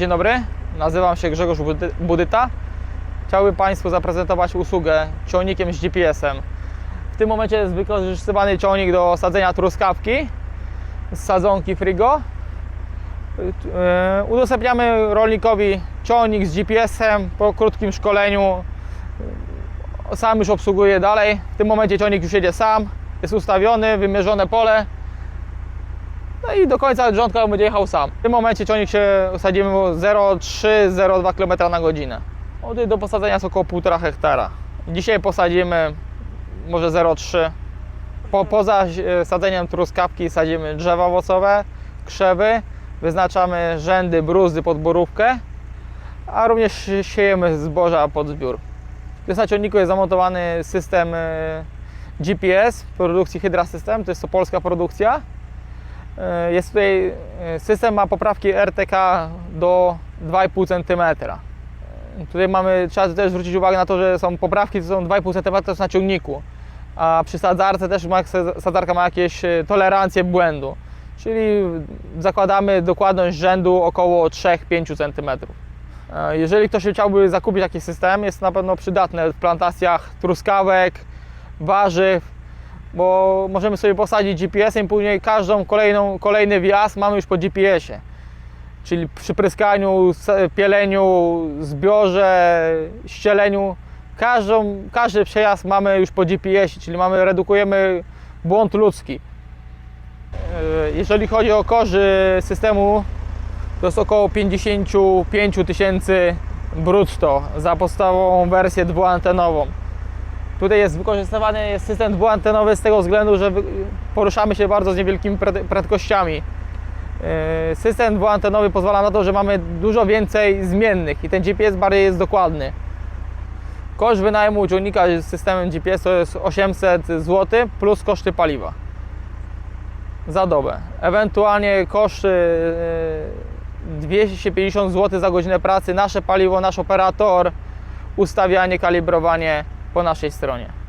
Dzień dobry, nazywam się Grzegorz Budy- Budyta. Chciałbym Państwu zaprezentować usługę ciągnikiem z GPS-em. W tym momencie jest wykorzystywany ciągnik do sadzenia truskawki z sadzonki Frigo. E, Udostępniamy rolnikowi ciągnik z GPS-em po krótkim szkoleniu. Sam już obsługuje dalej. W tym momencie ciągnik już jedzie sam, jest ustawiony, wymierzone pole. No i do końca rządka będzie jechał sam. W tym momencie ciągnik się sadzimy 0,3-0,2 km na godzinę. Od do posadzenia jest około 1,5 hektara. Dzisiaj posadzimy może 0,3. Po, poza e, sadzeniem truskawki sadzimy drzewa owocowe, krzewy, wyznaczamy rzędy, bruzdy pod borówkę, a również siejemy zboża pod zbiór. Tu na ciągniku jest zamontowany system e, GPS produkcji Hydra System, to jest to polska produkcja. E, Jest tutaj e, system ma poprawki RTK do 2,5 cm. E, Tutaj mamy, trzeba też zwrócić uwagę na to, że są poprawki, to są 2,5 cm na ciągniku, a przy sadzarce też ma, sadzarka ma jakieś e, tolerancję błędu, czyli zakładamy dokładność rzędu około 3-5 cm. Jeżeli ktoś chciałby zakupić taki system, jest na pewno przydatne w plantacjach truskawek, warzyw, bo możemy sobie posadzić GPS-em później każdą kolejną, kolejny wjazd mamy już po GPS-ie. Czyli przy pryskaniu, pieleniu, zbiorze, ścieleniu, każdą, każdy przejazd mamy już po GPS-ie, czyli mamy, redukujemy błąd ludzki. E, Jeżeli chodzi o korzy systemu, to jest około 55 000 tysięcy brutto za podstawową wersję dwuantenową. Tutaj jest wykorzystywany jest system dwuantenowy z tego względu, że poruszamy się bardzo z niewielkimi pręd- prędkościami. Yy, System dwuantenowy pozwala na to, że mamy dużo więcej zmiennych i ten GPS bardziej jest dokładny. Koszt wynajmu ciągnika z systemem GPS to jest 800 zł plus koszty paliwa za dobę. Ewentualnie koszty yy, 250 zł za godzinę pracy, nasze paliwo, nasz operator, ustawianie, kalibrowanie po naszej stronie.